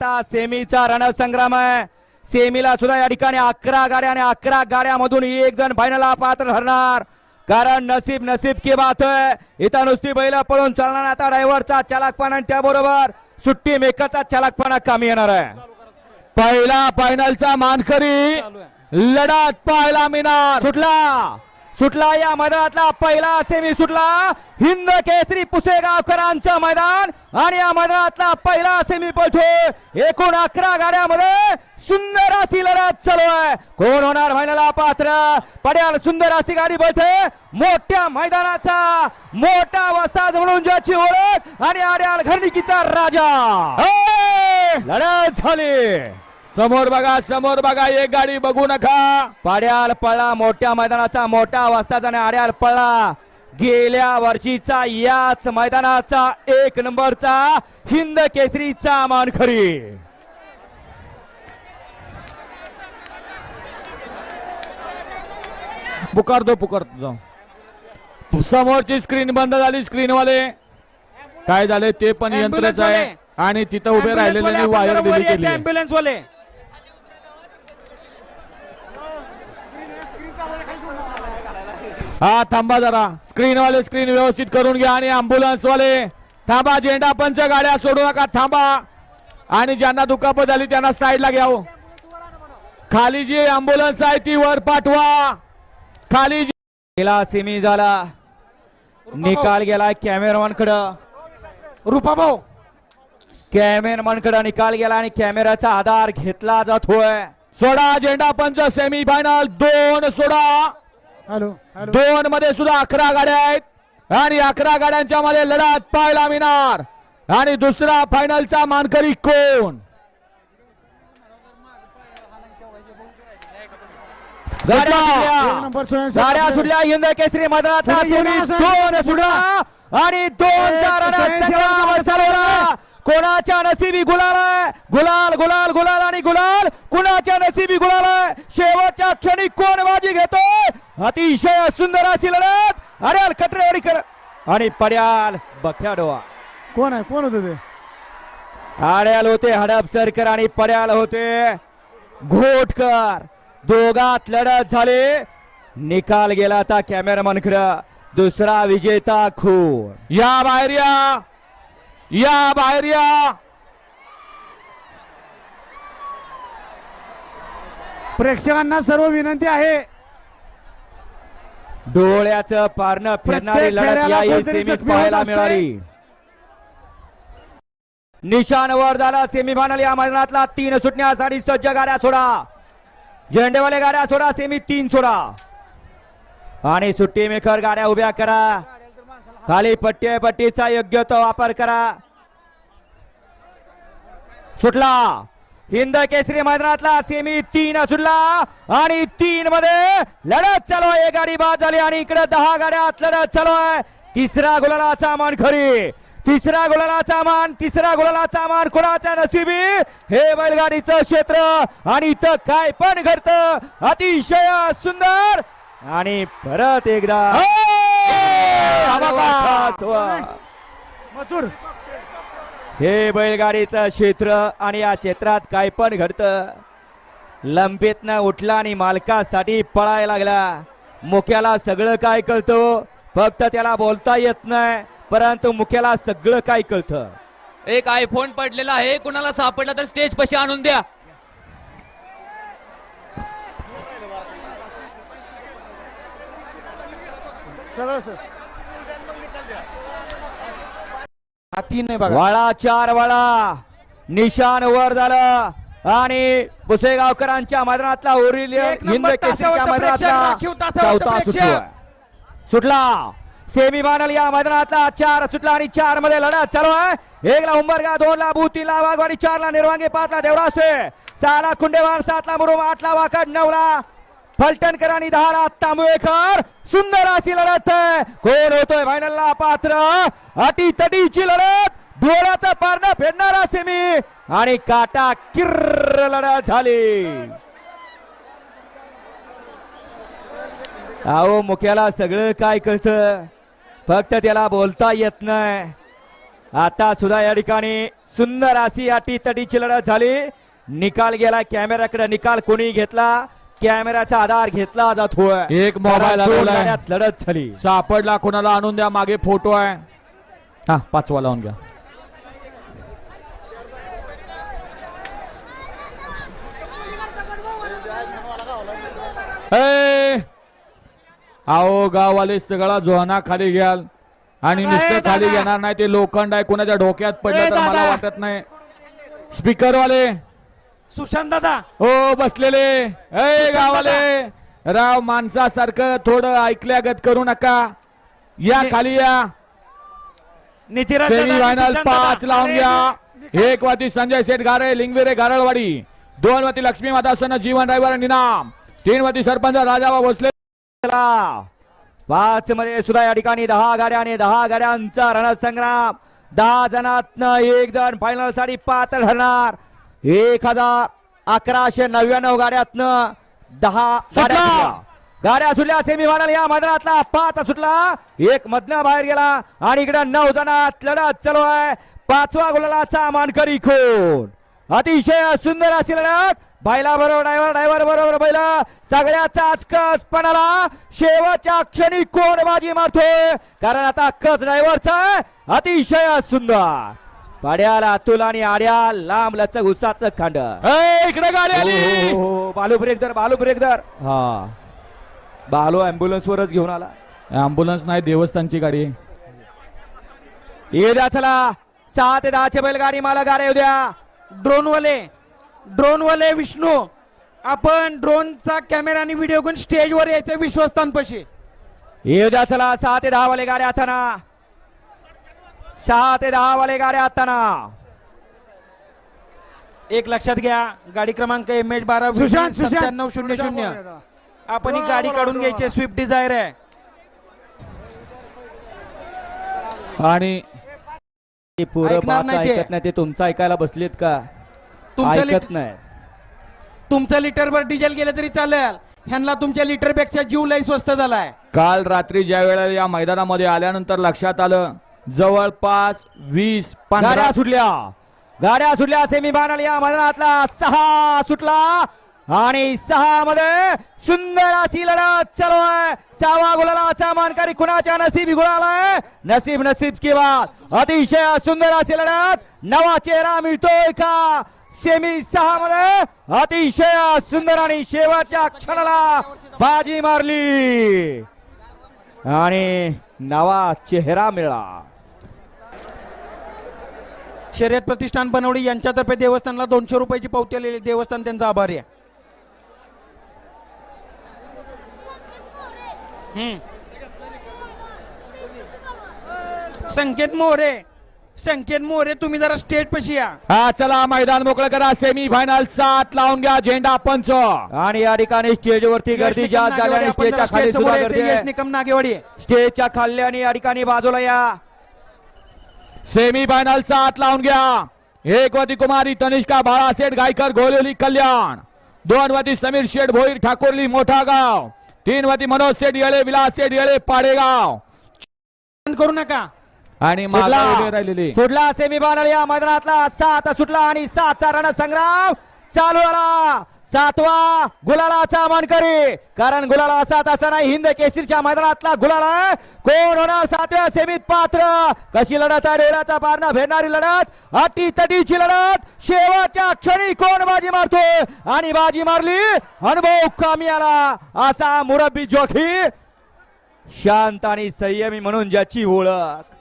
आता सेमीचा रणसंग्राम आहे. सेमीला सुद्धा या ठिकाणी अकरा गाड्या आणि अकरा गाड्यामधून एक जण फायनलला पात्र ठरणार. कारण नसीब नसीब की बात आहे. इथं नुसती बैल पळून चालणार आता ड्रायव्हरचा चालकपणा आणि त्याबरोबर सुट्टी मेकरचा चालकपणा कामी येणार आहे. पहिला फायनलचा मानकरी लढत पाहायला मिळणार. सुटला. सुटला या मैदानातला पहिला सेमी सुटला. हिंद केसरी पुसेगावकरांचं मैदान आणि या मैदानातला पहिला सेमी पळतोय एकूण अकरा गाड्यामध्ये सुंदर अशी लढत चालू आहे. कोण होणार फायनलला पात्र? पड्याल सुंदर अशी गाडी पळते मोठ्या मैदानाचा मोठा वस्ताद म्हणून ज्याची ओळख आणि आड्याल घरणिकीचा राजा! लढत झाली. समोर बघा समोर बघा एक गाडी बघू नका. पाड्याल पळला मोठ्या मैदानाचा मोठा वाजताचा आणि आड्याल पळला गेल्या वर्षीचा याच मैदानाचा एक नंबरचा हिंद केसरीचा मानखरी पुकारतो पुकारतो जाऊ. समोरची स्क्रीन बंद झाली स्क्रीन वाले काय झाले ते पण यंत्रच आहे. आणि तिथं उभे राहिलेले वायर दिली केली ऍम्ब्युलन्स वाले. हा थांबा जरा. स्क्रीन वाले स्क्रीन व्यवस्थित करून घ्या आणि अँब्युलन्स वाले. थांबा झेंडा पंच गाड्या सोडू नका थांबा. आणि ज्यांना दुखापत झाली त्यांना साईडला घ्या. खाली जी अँब्युलन्स आहे ती वर पाठवा. खाली जी गेला सेमी झाला. निकाल गेला कॅमेरामॅन कडं रुपा भाऊ कॅमेरामॅन कडं निकाल गेला आणि कॅमेराचा आधार घेतला जातोय. सोडा झेंडा पंच सेमी फायनल दोन सोडा. दोन मध्ये सुद्धा अकरा गाड्या आहेत आणि अकरा गाड्यांच्या मध्ये लढत पाहायला मिळणार. आणि दुसरा फायनलचा मानकरी कोण? गाड्या सुटल्या. हिंद केसरी दोन सुटला. सुटला आणि दोन चार स्वयंसेवक संग्राम आपले चालवला कोणाच्या नशिबी गुलाल आहे? गुलाल गुलाल गुलाल आणि गुलाल. कुणाच्या नशिबी गुलाल आहे? शेवटच्या क्षणी कोण बाजी घेतोय अतिशय सुंदर अशी लढत. अरे कटरेवाडीकर आणि पड्याल बख्याडोआ. कोण आहे? कोण होतं ते? आड्याल होते हडपसरकर आणि पड्याल होते घोटकर. दोघात लढत झाले. निकाल गेला आता कॅमेरामॅनकडे दुसरा विजेता खून. या बाहेर या. या बाहेर या. प्रेक्षकांना सर्व विनंती आहे. डोळ्याचं पारणं फिरणारी लढत सेमीत पाहायला. मिळाली. निशाण वर झाला सेमीफायनल या मैदानातला. तीन सुटण्यासाठी सज्ज गाड्या सोडा. झेंडेवाले गाड्या सोडा सेमी तीन सोडा. आणि सुट्टी मेकर गाड्या उभ्या करा. खाली पट्टी आहे, पट्टीचा योग्य तो वापर करा. सुटला. हिंद केसरी मैदानातला सेमी तीन सुटला आणि तीन मध्ये लढत चालू आहे. एक गाडी बाद झाली आणि इकडे दहा गाड्यात लढत चालू आहे. तिसरा गुलालाचा मान खरी. तिसरा गुलालाचा मान तिसरा गुलालाचा मान कुणाच्या नशिबी? हे बैलगाडीचं क्षेत्र आणि इथं काय पण घडतं. अतिशय सुंदर आणि परत एकदा वा. मथुर हे. बैलगाडीचं क्षेत्र आणि या क्षेत्रात काय पण घडतं लंपेतनं उठला आणि मालकासाठी पळायला लागला. मुख्याला सगळं काय कळतं फक्त त्याला बोलता येत नाही परंतु मुख्याला सगळं काय कळतं. एक आयफोन पडलेला आहे कुणाला सापडला तर स्टेज पशी आणून द्या. सरळ सर हा तीन नाही बघा. वळा चार वळा. निशान वर झालं. आणि पुसेगावकरांच्या मैदानातला उरील एक हिंद नंबर केसरीच्या तासावरचं प्रेक्षक, मैदानातला राखीव तासावरचं चौथा प्रेक्षक. सुटला सुटला. सेमी फायनल या मैदानातला चार सुटला आणि चारमध्ये लढत चालू आहे. एक ला उंबरगा दोन ला भूत तीन ला वाघवाडी चार ला निर्वांगे पाच ला देवराष्ट्रे. सहा ला कुंडेवार सात ला मुरुम आठ ला वाकड नऊ ला फलटणकर आणि दहा ला तांबवेकर. सुंदर अशी लढत आहे. कोण होतोय फायनलला पात्र? अटी तटीची लढत. डोळ्याचं पारणं असे मी. आणि काटा किर्र लढत झाली. अहो मुख्याला सगळं काय कळतं? फक्त त्याला बोलता येत नाही. आता सुद्धा या ठिकाणी सुंदर अशी अटी तटीची लढत झाली. निकाल गेला कॅमेराकडे निकाल कोणी घेतला? कॅमेऱ्याचा आधार घेतला जातोय. एक मोबाईल हरवलाय. लढत झाली. सापडला कोणाला आणून द्या मागे फोटो आहे. हा पाचवा लावून घ्या. ए, अहो गाववाले सगळा जोहना खाली घ्याल. आणि नुसतं खाली घेणार नाही ते लोखंड आहे कोणाच्या डोक्यात पडलं तर मला वाटत नाही. स्पीकर वाले सुशांत दादा. हो बसलेले. ए गावाले. राव माणसासारखं थोडं ऐकल्यागत करू नका. या खाली या. नितीराज सेमी दादा आणि फायनल सुशांत पाच दादा. लावून घ्या. एक वाती संजय शेठ गारे लिंगविरे गारळवाडी. दोन वाती लक्ष्मी माता सन जीवन ड्रायव्हर निनाम. तीन वाती सरपंच राजाबा भोसले. चला. पाच मध्ये सुद्धा या ठिकाणी दहा गाड्या आणि दहा गाड्यांचा रणसंग्राम. दहा जणातनं एक जण फायनलसाठी पात्र ठरणार एक हजार अकराशे नव्याण्णव गाड्यातनं दहा गाड्या सुटला. सुटल्या. सेमी फायनल या मैदानातला पाच सुटला. एक मधनं बाहेर गेला आणि इकडे नऊ जणात लढत चालू आहे. पाचवा गुलालाचा मानकरी कोण? अतिशय सुंदर अशी लढत. बैला बरोबर ड्रायव्हर ड्रायव्हर बरोबर बैल. सगळ्याचा कस पणाला शेवटच्या क्षणी कोण बाजी मारतोय? कारण आता कस ड्रायव्हरचा अतिशय सुंदर. पाड्याला अतुल आणि आड्या लांब लचक उसाचं खांड. ए, इकडे गाडी आली! हो, हो, हो. बालू ब्रेक दर बालू ब्रेक दर हा. बालू अँब्युलन्स वरच घेऊन आला. अँब्युलन्स नाही देवस्थानची गाडी. आहे. ये द्या चला. सहा ते दहाचे बैलगाडी मला गाड्या येऊ द्या. ड्रोन वाले ड्रोन वाले विष्णू आपण ड्रोनचा कॅमेरा आणि व्हिडिओ घेऊन स्टेजवर यायचं विश्वस्तांपाशी. येऊ द्या चला. सहा ते दहा वाले गाड्या आताना सहा ते दहा वाले गाड्या आताना. एक लक्षात घ्या गाडी क्रमांक एम एच बारा सुशांत सुशांत. सत्त्याण्णव शून्य शून्य. आपण ही गाडी काढून घ्यायची स्विफ्ट डिझायर आहे. आणि पोरं ऐकणार नाही ते. ऐकत नाही ते. तुमचं ऐकायला बसलेत का? तुमचं ऐकत लिट- नाही. तुमचं लिटरभर डिझेल गेलं तरी चालेल. ह्यांना तुमच्या लिटरपेक्षा जीव लई स्वस्त झालाय. काल रात्री ज्या वेळेला या मैदानामध्ये आल्यानंतर लक्षात आलं जवळपास वीस गाड्या सुटल्या. गाड्या सुटल्या सेमी फायनल या मैदानातला सहा सुटला आणि सहा मध्ये सुंदर अशी लढत चालू आहे. सहावा गुलालाचा मानकारी कुणाच्या नसीब गुलालाय नसीब नसीब किंवा अतिशय सुंदर अशी लढत. नवा चेहरा मिळतोय का? सेमी सहा मध्ये अतिशय सुंदर आणि शेवटच्या क्षणाला बाजी मारली. आणि नवा चेहरा मिळाला. शर्यत प्रतिष्ठान बनवली यांच्यातर्फे देवस्थानला दोनशे रुपयाची पावती आलेली देवस्थान त्यांचा आभारी आहे. हम्म. संकेत मोरे संकेत मोरे तुम्ही जरा स्टेज पशी या. हा चला मैदान मोकळं करा. सेमी फायनल सात लावून घ्या झेंडा पंच आणि या ठिकाणी स्टेजवरती गर्दी यश जास्त झाली आणि स्टेजच्या खाली सुद्धा गर्दी यश. निकम नागेवाडी. स्टेजच्या खाली आणि या ठिकाणी बाजूला या. सेमी फायनल सात लावून घ्या. एक वती कुमारी तनिष्का बाळासेठ गायकर गोलेली कल्याण. दोन वती समीर शेठ भोईर ठाकोरली मोठा गाव. तीन वती मनोज शेठ येळे विलास शेठ येळे पाडेगाव. बंद करू नका. आणि उभे राहिलेले. सुटला सुटला सेमी फायनल या मैदानातला. सात सुटला आणि सातचा रणसंग्राम चालू आला सातवा गुलालाचा मानकरी. कारण गुलाला सात तसा नाही. हिंद केसरीच्या मैदानातला गुलाळा कोण होणार सातव्या सेमीत पात्र? कशी लढत आहे? डोळ्याचा पारणा भेटणारी लढत अटी तटीची लढत. शेवटच्या क्षणी कोण बाजी मारतो? आणि बाजी मारली अनुभव कमी आला. असा मुरब्बी जोखी शांत आणि संयमी म्हणून ज्याची ओळख.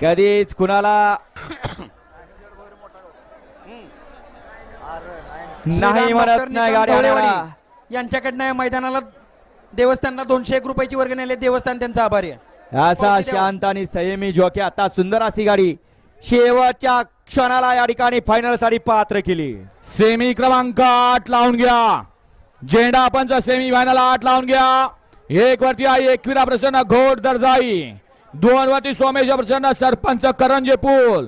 कधीच कुणाला नाही म्हणत नाही गाडी. यांच्याकडनं या मैदानाला देवस्थानला दोनशे एक रुपयाची वर्गणी आली देवस्थान त्यांचा आभारी आहे. असा. शांत आणि संयमी जोके. आता सुंदर अशी गाडी शेवटच्या क्षणाला या ठिकाणी फायनलसाठी पात्र केली. सेमी क्रमांक आठ लावून घ्या. झेंडा पंच सेमी फायनल आठ लावून घ्या. एक वरती आहे एकविरा प्रसन्न घोड दर्जाई. दोन वरती सोमेश प्रसन्न सरपंच करंजे पूल.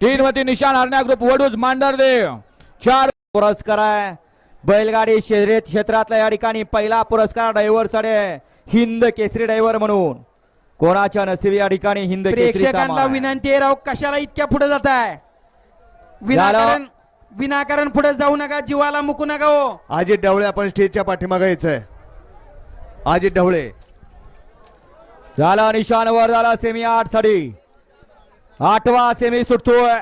तीन वरती निशान हरण्या ग्रुप वडूज मांडरदेव. चार पुरस्कार आहे. बैलगाडी शर्यत क्षेत्रातला या ठिकाणी पहिला पुरस्कार ड्रायव्हरकडे हिंद केसरी ड्रायव्हर म्हणून. कोणाच्या नशिबी या ठिकाणी हिंद प्रेक्षकांना. विनंती आहे राव कशाला इतक्या पुढे जात आहे विनाकारण विनाकारण पुढे जाऊ नका जीवाला मुकू नका हो. अजित ढवळे आपण स्टेजच्या पाठीमागे यायचंय. अजित ढवळे. झाला निशाण वर झाला सेमी आठसाठी आठवा सेमी सुटतोय.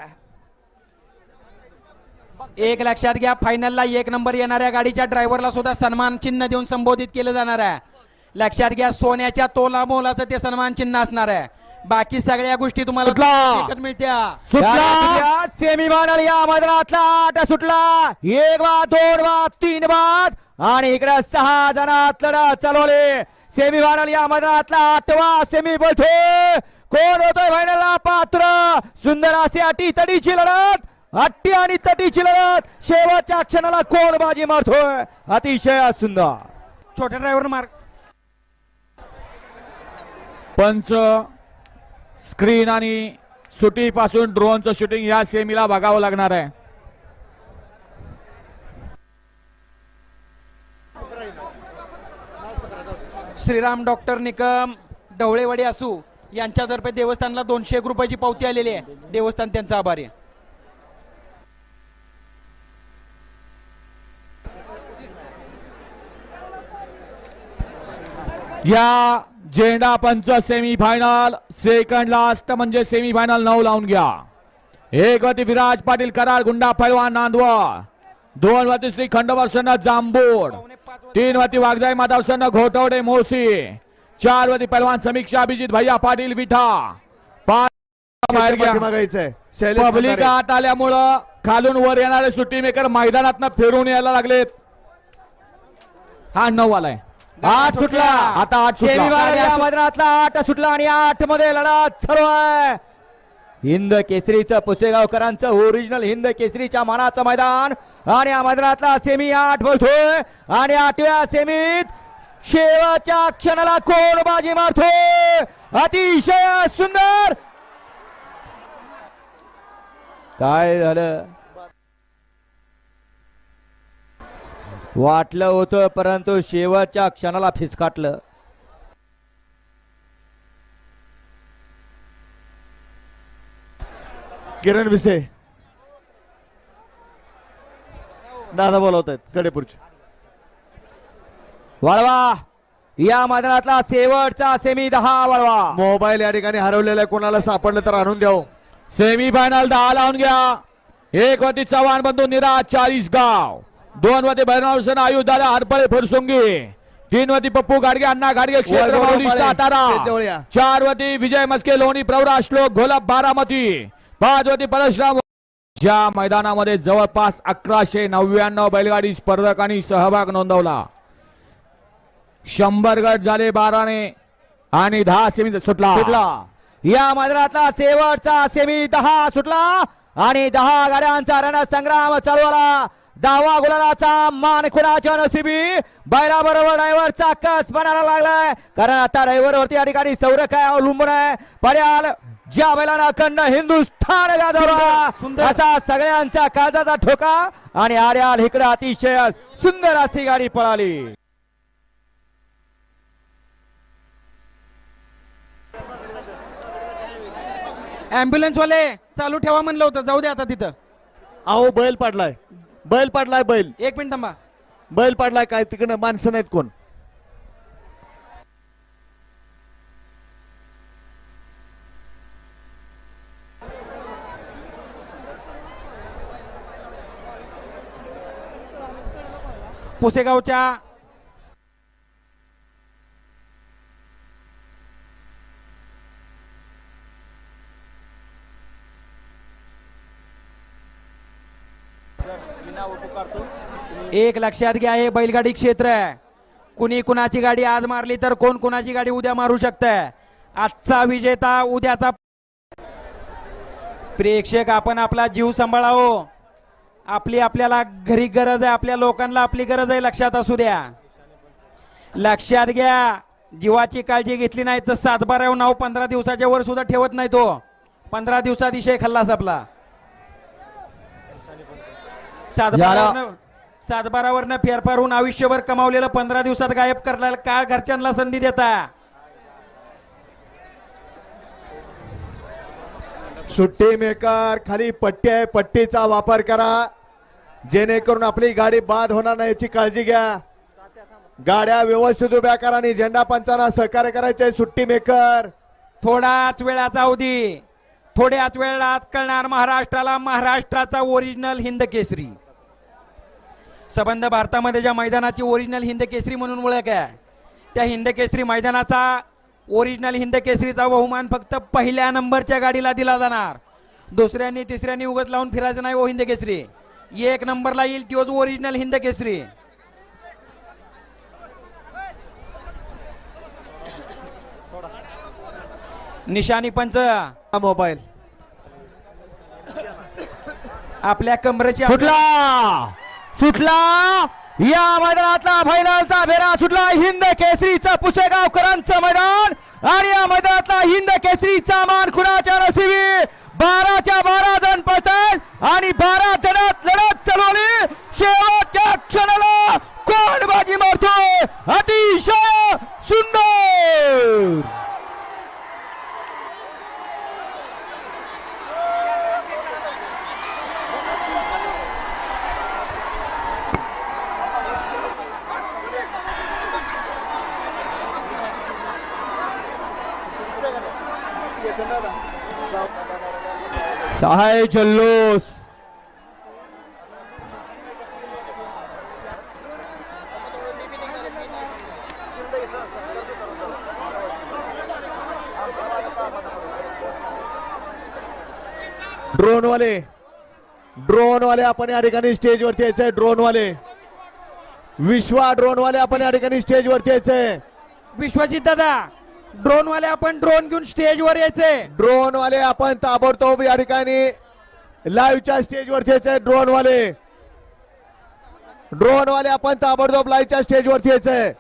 एक लक्षात घ्या फायनलला एक नंबर येणाऱ्या गाडीच्या ड्रायव्हरला सुद्धा सन्मान चिन्ह देऊन संबोधित केलं जाणार आहे. लक्षात घ्या सोन्याच्या तोला मोलाचं ते सन्मान चिन्ह असणार आहे. बाकी सगळ्या गोष्टी तुम्हाला कुठला? मिळत्या. सुटला. सेमी फायनल या. मैदानातला आठ सुटला. एक बाद दोन बाद तीन बाद आणि इकडे सहा जणात लढत चालवले. सेमी फायनल या मैदानातला आठवा सेमी बोलतोय कोण होतोय फायनलला पात्र. सुंदर अशी अटी तडीची लढत. अट्टी आणि तटीची लढत शेवटच्या क्षणाला कोण बाजी मारतोय? अतिशय सुंदर. छोट्या ड्रायव्हर मार्क पंच स्क्रीन आणि सुटी पासून ड्रोनचं शूटिंग या सेमीला बघावं लागणार आहे. श्रीराम डॉक्टर निकम ढवळेवाडी असू यांच्यातर्फे देवस्थानला दोनशे एक रुपयाची पावती आलेली आहे. देवस्थान त्यांचा आभारी आहे. या झेंडा पंच सेमी फायनल सेकंड लास्ट म्हणजे सेमी फायनल नऊ लावून घ्या. एक वरती विराज पाटील कराड गुंडा पैलवान नांदवड दोन वरती श्री खंडवर्षन जांबूड तीन वरती वागजाई माधवसन घोटवडे मोसी. चार वरती पैलवान समीक्षा अभिजित भैया पाटील विठा. पाच पब्लिक. आत आल्यामुळं खालून वर येणारे सुट्टी मेकर मैदानात फिरून यायला लागलेत. हा नऊ आलाय. आठ सुटला. आता आठ मैदानातला आठ सुटला आणि आठमध्ये चालू आहे. हिंद केसरीचं पुसेगावकरांचं ओरिजिनल हिंद केसरीच्या मानाचं मैदान. आणि या मैदानातला सेमी आठ बोलतोय. आणि आठव्या सेमीत शेवटच्या क्षणाला कोण बाजी मारतोय. अतिशय सुंदर. काय झालं? वाटलं होतं परंतु शेवटच्या क्षणाला फिसकाटलं. किरण विसे. दादा बोलवत आहेत कडेपूरचे वळवा! या मैदानातला शेवटचा सेमी दहा वळवा! मोबाईल या ठिकाणी हरवलेला आहे कोणाला सापडलं तर आणून द्याव सेमी फायनल दहा लावून घ्या. एक वरती चव्हाण बंधू निरा चाळीस गाव दोन वरती भैरवसन आयु दादा हरपळे फुरसुंगी. तीन वरती पप्पू गाडगे अण्णा गाडगे क्षेत्र माऊली सातारा. चार वरती विजय मस्के लोणी प्रवरा श्लोक घोलप बारामती. पाच वरती परशुराम. ज्या मैदानामध्ये जवळपास अकराशे नव्याण्णव बैलगाडी स्पर्धकांनी सहभाग नोंदवला. शंभर गट झाले बाराने आणि दहा सेमी सुटला. सुटला. या मैदानातला शेवटचा सेमी दहा सुटला. आणि दहा गाड्यांचा रणसंग्राम चालू आला दहावा गुलालाचा मान खुणाच्या नशिबी. बैला बरोबर ड्रायव्हरचा कस बनायला लागलाय. कारण आता ड्रायव्हर वरती या ठिकाणी सौर काय अवलंबून आहे. पर्याल ज्या बैलानं अखंड हिंदुस्थान गाजवला. असा सगळ्यांचा काळजाचा ठोका. आणि आर्याल इकडे अतिशय सुंदर अशी गाडी पळाली. अँब्युलन्स वाले चालू ठेवा म्हणलं होतं. जाऊ दे आता तिथं. अहो बैल पाडलाय. बैल पाडलाय बैल. एक मिनिट थांबा. बैल पाडलाय काय? तिकडे माणसं नाहीत कोण? पुसेगावच्या एक लक्षात घ्या हे बैलगाडी क्षेत्र आहे. कुणी कुणाची गाडी आज मारली तर कोण कुणाची गाडी उद्या मारू शकतंय? आजचा विजेता उद्याचा प्रेक्षक आपण आपला जीव सांभाळावं. आपली आपल्याला घरी गरज आहे आपल्या लोकांना आपली गरज आहे लक्षात असू द्या. लक्षात घ्या जीवाची काळजी घेतली नाही तर सातबारा नाव पंधरा दिवसाच्या वर सुद्धा ठेवत नाही तो. पंधरा दिवसात इशय खल्लास आपला. सातबारावरनं सातबारावरनं फेरफार होऊन आयुष्यभर कमावलेलं पंधरा दिवसात गायब करायला काय घरच्यांना संधी देता. सुट्टी मेकर खाली पट्टी आहे पट्टीचा वापर करा. जेणेकरून आपली गाडी बाद होणार नाही याची काळजी घ्या. गाड्या व्यवस्थित उभ्या करा आणि झेंडा पंचांना सहकार्य करायचे सुट्टी मेकर थोडाच वेळाचा अवधी थोड्याच वेळात कळणार महाराष्ट्राला महाराष्ट्राचा ओरिजिनल हिंद केसरी. संबंध भारतामध्ये ज्या मैदानाची ओरिजिनल हिंद केसरी म्हणून ओळख आहे त्या हिंद केसरी मैदानाचा ओरिजिनल हिंद केसरीचा बहुमान फक्त पहिल्या नंबरच्या गाडीला दिला जाणार. दुसऱ्यांनी तिसऱ्यांनी उगत लावून फिरायचं नाही ओ हिंद केसरी एक नंबरला येईल तोच ओरिजिनल हिंद केसरी निशाणी पंच. हा मोबाईल. आपल्या कमरेची सुटला सुटला. या मैदानातला फायनलचा भेरा सुटला. हिंद केसरीचा पुसेगावकरांचं मैदान. आणि या मैदानातला हिंद केसरीचा मान खुणाच्या नशिबी बाराच्या बारा जण पळतात आणि बारा जणात लढत चालू शेवटच्या क्षणाला कोण बाजी मारतोय अतिशय सुंदर जल्लोष। ड्रोन वाले ड्रोन वाले आपण या ठिकाणी स्टेज वरती यायचंय ड्रोन वाले विश्वा ड्रोन वाले आपण या ठिकाणी स्टेज वरती यायचंय विश्वजित दादा ड्रोन वाले आपण ड्रोन घेऊन स्टेजवर यायचे ड्रोन वाले आपण ताबडतोब या ठिकाणी लाईव्हच्या स्टेजवरती यायचंय ड्रोनवाले. ड्रोनवाले आपण ताबडतोब लाईव्हच्या स्टेजवरती यायचंय